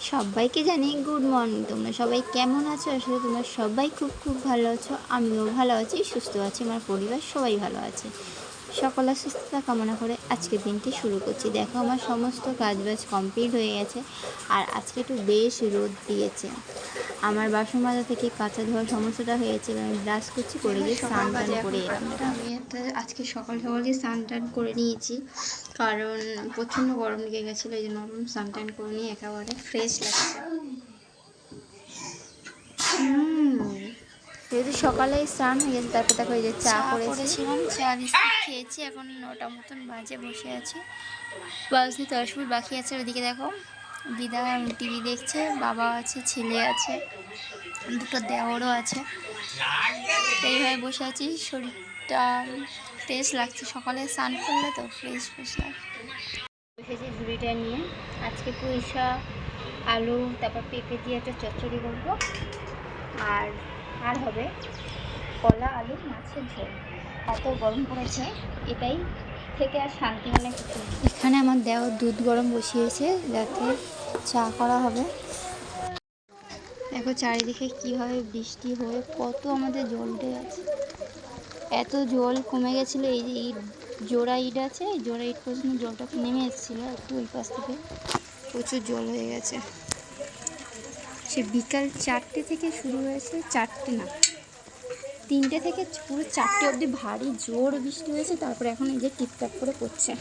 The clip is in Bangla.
সবাইকে জানি গুড মর্নিং তোমরা সবাই কেমন আছো? আসলে তোমরা সবাই খুব খুব ভালো আছো। আমিও ভালো আছি, সুস্থ আছি, আমার পরিবার সবাই ভালো আছে। সকলের সুস্থতা কামনা করে আজকের দিনটি শুরু করছি। দেখো, আমার সমস্ত কাজবাজ কমপ্লিট হয়ে গেছে। আর আজকে একটু বেশ রোদ দিয়েছে। আমার বাসন মাজা থেকে কাঁচা ধোয়ার সমস্যাটা হয়েছে আমি ব্রাশ করছি করে গিয়ে স্নান টান করে এলাম। আমি আজকে সকাল সকাল গিয়ে স্নান টান করে নিয়েছি কারণ প্রচণ্ড গরম লেগে গেছিল এই জন্য স্নান টান করে নিয়ে একেবারে ফ্রেশ লাগছে। যেহেতু সকালে স্নান হয়ে গেছে তারপর দেখো এই যে চা করেছিলাম চা বিস্কুট খেয়েছি এখন নটা মতন বাজে বসে আছি। বাজতে দশ মিনিট বাকি আছে ওদিকে দেখো। দিদা টিভি দেখছে, বাবা আছে, ছেলে আছে, দুটো দেওরও আছে। এইভাবে বসে আছি, শরীরটা ফ্রেশ লাগছে। সকালে স্নান করলে তো ফ্রেশ ফ্রেশ লাগছে। ঝুড়িটা নিয়ে। আজকে পুঁই আলু, তারপর পেঁপে দিয়ে একটা চচ্চড়ি করব। আর আর হবে কলা, আলু, মাছের ঝোল। এত গরম পড়েছে, এটাই থেকে আর শান্তি মানে এখানে আমার দেওয়া দুধ গরম বসিয়েছে, যাতে চা করা হবে। দেখো চারিদিকে কীভাবে বৃষ্টি হয়ে কত আমাদের জল উঠে গেছে। এত জল কমে গেছিল, এই যে ইট, জোড়া ইট আছে, এই জোড়া ইট পর্যন্ত জলটা নেমে এসেছিল একটু ওই পাশ থেকে। প্রচুর জল হয়ে গেছে। সে বিকাল চারটে থেকে শুরু হয়েছে, চারটে না। তিনটে থেকে পুরো চারটে অবধি ভারী জোর বৃষ্টি হয়েছে, তারপরে এখন এই যে টিপটাপ করে পড়ছে।